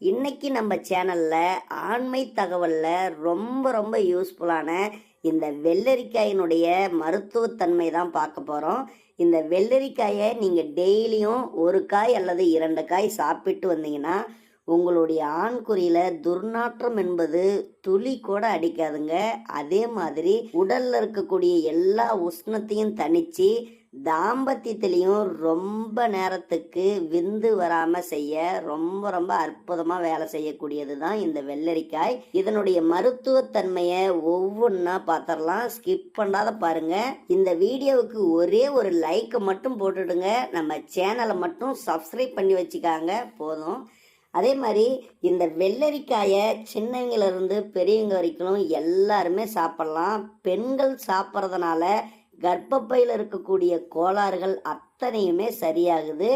இன்னைக்கு நம்ம சேனலில் ஆண்மை தகவலில் ரொம்ப ரொம்ப யூஸ்ஃபுல்லான இந்த வெள்ளரிக்காயினுடைய மருத்துவத்தன்மை தான் பார்க்க போகிறோம் இந்த வெள்ளரிக்காயை நீங்கள் டெய்லியும் ஒரு காய் அல்லது இரண்டு காய் சாப்பிட்டு வந்தீங்கன்னா உங்களுடைய ஆண்குறியில் துர்நாற்றம் என்பது துளி கூட அடிக்காதுங்க. அதே மாதிரி உடல்ல இருக்கக்கூடிய எல்லா உஷ்ணத்தையும் தணித்து தாம்பத்தியத்திலையும் ரொம்ப நேரத்துக்கு விந்து வராம செய்ய ரொம்ப ரொம்ப அற்புதமா வேலை செய்யக்கூடியது தான் இந்த வெள்ளரிக்காய். இதனுடைய மருத்துவத்தன்மையை ஒவ்வொன்றா பார்த்துடலாம் ஸ்கிப் பண்ணாத பாருங்க. இந்த வீடியோவுக்கு ஒரே ஒரு லைக்கை மட்டும் போட்டுடுங்க. நம்ம சேனலை மட்டும் சப்ஸ்கிரைப் பண்ணி வச்சுக்காங்க. போதும். அதே மாதிரி இந்த வெள்ளரிக்காயை சின்னவங்கள இருந்து பெரியவங்க வரைக்கும் எல்லாருமே சாப்பிடலாம். பெண்கள் சாப்பிட்றதுனால கர்ப்பப்பையில் இருக்கக்கூடிய கோளாறுகள் அத்தனையுமே சரியாகுது.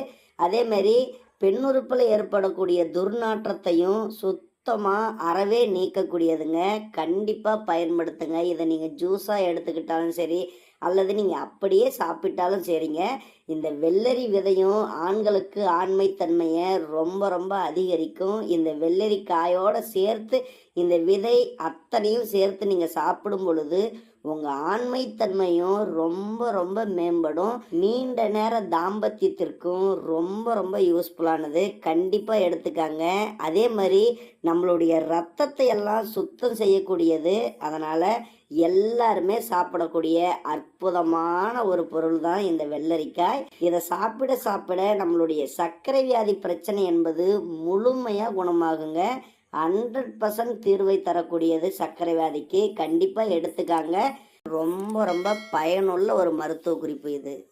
அதே மாதிரி பெண்ணுறுப்பில் ஏற்படக்கூடிய துர்நாற்றத்தையும் சுத்தமாக அறவே நீக்கக்கூடியதுங்க. கண்டிப்பாக பயன்படுத்துங்க. இதை நீங்கள் ஜூஸாக எடுத்துக்கிட்டாலும் சரி அல்லது நீங்கள் அப்படியே சாப்பிட்டாலும் சரிங்க. இந்த வெள்ளரி விதையும் ஆண்களுக்கு ஆண்மைத்தன்மையை ரொம்ப ரொம்ப அதிகரிக்கும். இந்த வெள்ளரி காயோடு சேர்த்து இந்த விதை அத்தனையும் சேர்த்து நீங்கள் சாப்பிடும் பொழுது உங்கள் ஆண்மைத்தன்மையும் ரொம்ப ரொம்ப மேம்படும். நீண்ட நேர தாம்பத்தியத்திற்கும் ரொம்ப ரொம்ப யூஸ்ஃபுல்லானது கண்டிப்பாக எடுத்துக்காங்க. அதே மாதிரி நம்மளுடைய ரத்தத்தை எல்லாம் சுத்தம் செய்யக்கூடியது. அதனால் எல்லாருமே சாப்பிடக்கூடிய அற்புதமான ஒரு பொருள் தான் இந்த வெள்ளரிக்காய். இதை சாப்பிட சாப்பிட நம்மளுடைய சர்க்கரை வியாதி பிரச்சனை என்பது முழுமையாக குணமாகுங்க. ஹண்ட்ரட் பர்சன்ட் தீர்வை தரக்கூடியது சர்க்கரை வியாதிக்கு கண்டிப்பாக எடுத்துக்காங்க. ரொம்ப ரொம்ப பயனுள்ள ஒரு மருத்துவ குறிப்பு இது.